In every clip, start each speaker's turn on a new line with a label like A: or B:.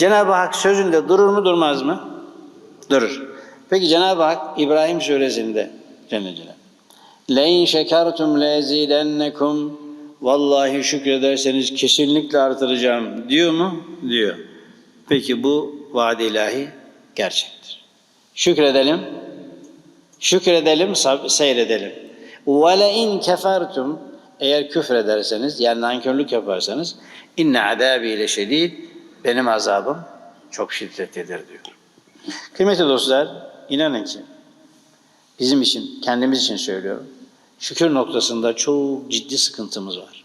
A: Cenab-ı Hak sözünde durur mu durmaz mı? Durur. Peki Cenab-ı Hak İbrahim suresinde Celle Celaluhu. لَاِنْ شَكَرْتُمْ لَاَزِيدَنَّكُمْ Vallahi şükrederseniz kesinlikle artıracağım diyor mu? Diyor. Peki bu vaad ilahi gerçektir. Şükredelim. Şükredelim, sab- seyredelim. وَلَاِنْ كَفَرْتُمْ Eğer küfrederseniz, yani nankörlük yaparsanız inne adabi ile şedid benim azabım çok şiddetlidir diyor. Kıymetli dostlar, inanın ki bizim için, kendimiz için söylüyorum. Şükür noktasında çok ciddi sıkıntımız var.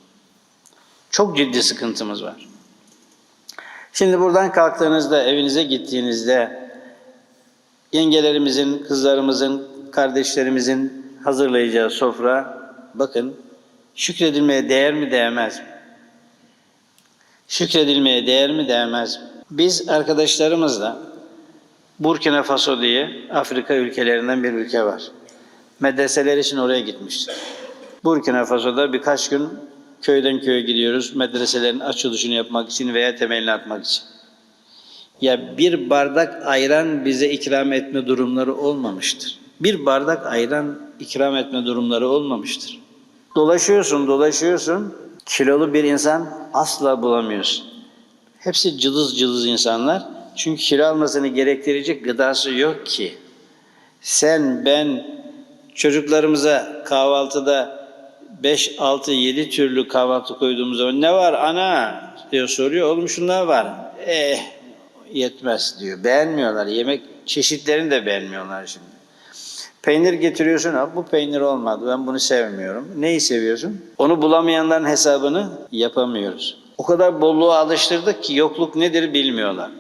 A: Çok ciddi sıkıntımız var. Şimdi buradan kalktığınızda, evinize gittiğinizde yengelerimizin, kızlarımızın, kardeşlerimizin hazırlayacağı sofra bakın şükredilmeye değer mi değmez mi? Şükredilmeye değer mi değmez mi? Biz arkadaşlarımızla Burkina Faso diye Afrika ülkelerinden bir ülke var. Medreseler için oraya gitmiştik. Burkina Faso'da birkaç gün köyden köye gidiyoruz medreselerin açılışını yapmak için veya temelini atmak için. Ya bir bardak ayran bize ikram etme durumları olmamıştır. Bir bardak ayran ikram etme durumları olmamıştır. Dolaşıyorsun, dolaşıyorsun, kilolu bir insan asla bulamıyorsun. Hepsi cılız cılız insanlar. Çünkü kilo almasını gerektirecek gıdası yok ki. Sen, ben, çocuklarımıza kahvaltıda 5, 6, 7 türlü kahvaltı koyduğumuz zaman ne var ana diyor soruyor. Oğlum şunlar var. Eh yetmez diyor. Beğenmiyorlar. Yemek çeşitlerini de beğenmiyorlar şimdi. Peynir getiriyorsun, ha bu peynir olmadı, ben bunu sevmiyorum. Neyi seviyorsun? Onu bulamayanların hesabını yapamıyoruz. O kadar bolluğa alıştırdık ki yokluk nedir bilmiyorlar.